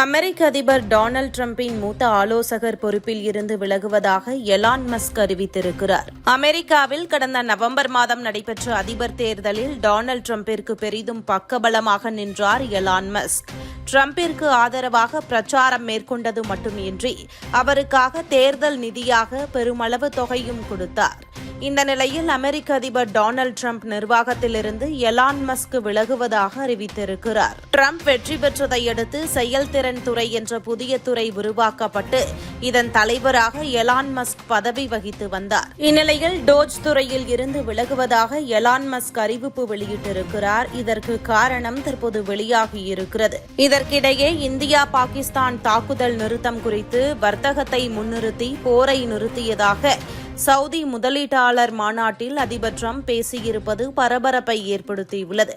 அமெரிக்க அதிபர் டொனால்டு டிரம்பின் மூத்த ஆலோசகர் பொறுப்பில் இருந்து விலகுவதாக எலான் மஸ்க் அறிவித்திருக்கிறார். அமெரிக்காவில் கடந்த நவம்பர் மாதம் நடைபெற்ற அதிபர் தேர்தலில் டொனால்டு டிரம்பிற்கு பெரிதும் பக்கபலமாக நின்றார் எலான் மஸ்க். டிரம்பிற்கு ஆதரவாக பிரச்சாரம் மேற்கொண்டது மட்டுமின்றி அவருக்காக தேர்தல் நிதியாக பெருமளவு தொகையும் கொடுத்தார். இந்த நிலையில் அமெரிக்க அதிபர் டொனால்டு ட்ரம்ப் நிர்வாகத்திலிருந்து எலான் மஸ்க் விலகுவதாக அறிவித்திருக்கிறார். ட்ரம்ப் வெற்றி பெற்றதை அடுத்து செயல்திறன் துறை என்ற புதிய துறை உருவாக்கப்பட்டு இதன் தலைவராக எலான் மஸ்க் பதவி வகித்து வந்தார். இந்நிலையில் டோஜ் துறையில் இருந்து விலகுவதாக எலான் மஸ்க் அறிவிப்பு வெளியிட்டிருக்கிறார். இதற்கு காரணம் தற்போது வெளியாகியிருக்கிறது இதற்கிடையே இந்தியா பாகிஸ்தான் தாக்குதல் நிறுத்தம் குறித்து வர்த்தகத்தை முன்னிறுத்தி போரை நிறுத்தியதாக சவுதி முதலீட்டாளர் மாநாட்டில் அதிபர் ட்ரம்ப் பேசியிருப்பது பரபரப்பை ஏற்படுத்தியுள்ளது.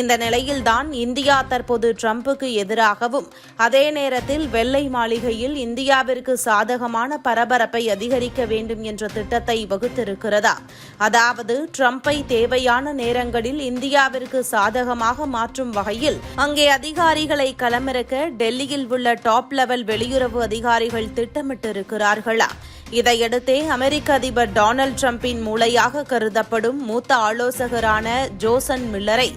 இந்த நிலையில்தான் இந்தியா தற்போது ட்ரம்புக்கு எதிராகவும் அதே நேரத்தில் வெள்ளை மாளிகையில் இந்தியாவிற்கு சாதகமான பரபரப்பை அதிகரிக்க வேண்டும் என்ற திட்டத்தை வகுத்திருக்கிறதா? அதாவது ட்ரம்பை தேவையான நேரங்களில் இந்தியாவிற்கு சாதகமாக மாற்றும் வகையில் அங்கே அதிகாரிகளை களமிறக்க டெல்லியில் உள்ள டாப் லெவல் வெளியுறவு அதிகாரிகள் திட்டமிட்டிருக்கிறார்களா? இதையடுத்தே அமெரிக்க அதிபர் டொனால்டு டிரம்பின் மூளையாக கருதப்படும் மூத்த ஆலோசகரான ஜோசன் மில்லரை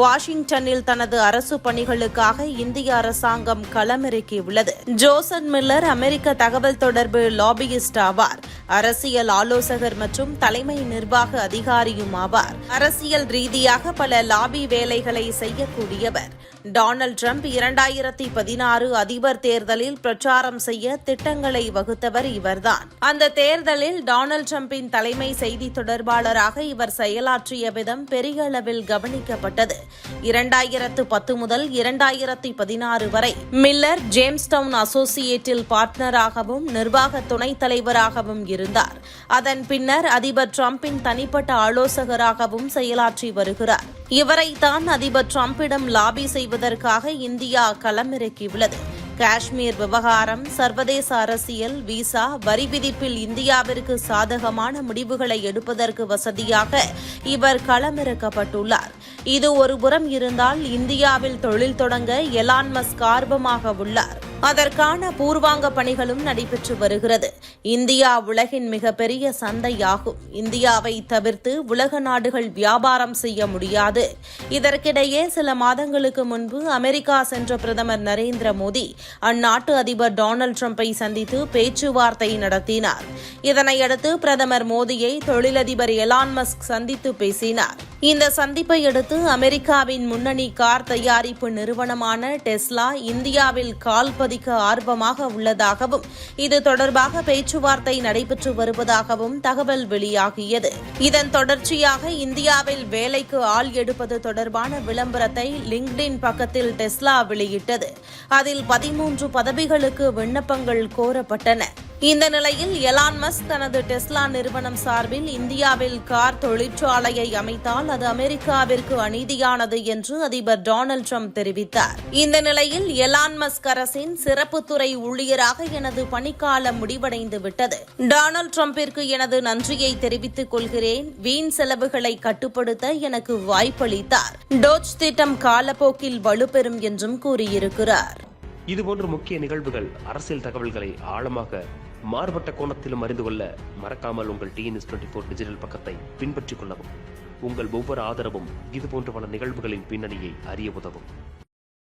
வாஷிங்டனில் தனது அரசு பணிகளுக்காக இந்திய அரசாங்கம் களமிறக்கியுள்ளது. ஜோசன் மில்லர் அமெரிக்க தகவல் தொடர்பு லாபியிஸ்ட் ஆவார். அரசியல் ஆலோசகர் மற்றும் தலைமை நிர்வாக அதிகாரியும் ஆவார். அரசியல் ரீதியாக பல லாபி வேலைகளை செய்யக்கூடியவர். டொனால்ட் ட்ரம்ப் இரண்டாயிரத்தி பதினாறு அதிபர் தேர்தலில் பிரச்சாரம் செய்ய திட்டங்களை வகுத்தவர் இவர்தான். அந்த தேர்தலில் டொனால்ட் ட்ரம்பின் தலைமை செய்தி தொடர்பாளராக இவர் செயலாற்றிய விதம் பெரிய அளவில் கவனிக்கப்பட்டது. இரண்டாயிரத்து பத்து முதல் இரண்டாயிரத்தி பதினாறு வரை. மில்லர் ஜேம்ஸ்டவுன் அசோசியேட்டில் பார்ட்னராகவும் நிர்வாக துணைத் தலைவராகவும் இருந்தார். அதன் பின்னர் அதிபர் டிரம்பின் தனிப்பட்ட ஆலோசகராகவும் செயலாற்றி வருகிறார். இவரைத்தான் அதிபர் டிரம்பிடம் லாபி செய்வதற்காக இந்தியா களமிறக்கியுள்ளது காஷ்மீர் விவகாரம் சர்வதேச அரசியல் விசா வரி விதிப்பில் இந்தியாவிற்கு சாதகமான முடிவுகளை எடுப்பதற்கு வசதியாக இவர் களமிறக்கப்பட்டுள்ளார். இது ஒருபுறம் இருந்தால் இந்தியாவில் தொழில் தொடங்க எலான் மஸ்க் ஆர்வமாக உள்ளார். அதற்கான பூர்வாங்க பணிகளும் நடைபெற்று வருகிறது. இந்தியா உலகின் மிகப்பெரிய சந்தையாகும். இந்தியாவை தவிர்த்து உலக நாடுகள் வியாபாரம் செய்ய முடியாது. இதற்கிடையே சில மாதங்களுக்கு முன்பு அமெரிக்கா சென்ற பிரதமர் நரேந்திர மோடி அந்நாட்டு அதிபர் டொனால்டு டிரம்பை சந்தித்து பேச்சுவார்த்தை நடத்தினார். இதனையடுத்து பிரதமர் மோடியை தொழிலதிபர் எலான் மஸ்க் சந்தித்து பேசினார். இந்த சந்திப்பை அடுத்து அமெரிக்காவின் முன்னணி கார் தயாரிப்பு நிறுவனமான டெஸ்லா இந்தியாவில் கால் பதிக்க ஆர்வமாக உள்ளதாகவும் இது தொடர்பாக பேச்சுவார்த்தை நடைபெற்று வருவதாகவும் தகவல் வெளியாகியது. இதன் தொடர்ச்சியாக இந்தியாவில் வேலைக்கு ஆள் எடுப்பது தொடர்பான விளம்பரத்தை லிங்க்டின் பக்கத்தில் டெஸ்லா வெளியிட்டது. அதில் பதிமூன்று பதவிகளுக்கு விண்ணப்பங்கள் கோரப்பட்டன. இந்த நிலையில் எலான் மஸ்க் தனது டெஸ்லா நிறுவனம் சார்பில் இந்தியாவில் கார் தொழிற்சாலையை அமைத்தால் அது அமெரிக்காவிற்கு அநீதியானது என்று அதிபர் டொனால்டு ட்ரம்ப் தெரிவித்தார். இந்த நிலையில் எலான் மஸ்க் அரசின் சிறப்புத்துறை ஊழியராக எனது பணிக்காலம் முடிவடைந்து விட்டது டொனால்டு ட்ரம்பிற்கு எனது நன்றியை தெரிவித்துக் கொள்கிறேன். வீண் செலவுகளை கட்டுப்படுத்த எனக்கு வாய்ப்பளித்தார். டோச் திட்டம் காலப்போக்கில் வலுப்பெறும் என்றும் கூறியிருக்கிறார். இதுபோன்ற முக்கிய நிகழ்வுகள் அரசியல் தகவல்களை ஆழமாக மாறுபட்ட கோணத்திலும் அறிந்து கொள்ள மறக்காமல் உங்கள் டிஎன்எஸ் டுவெண்ட்டி ஃபோர் டிஜிட்டல் பக்கத்தை பின்பற்றிக் கொள்ளவும். உங்கள் ஒவ்வொரு ஆதரவும் இதுபோன்ற பல நிகழ்வுகளின் பின்னணியை அறிய உதவும்.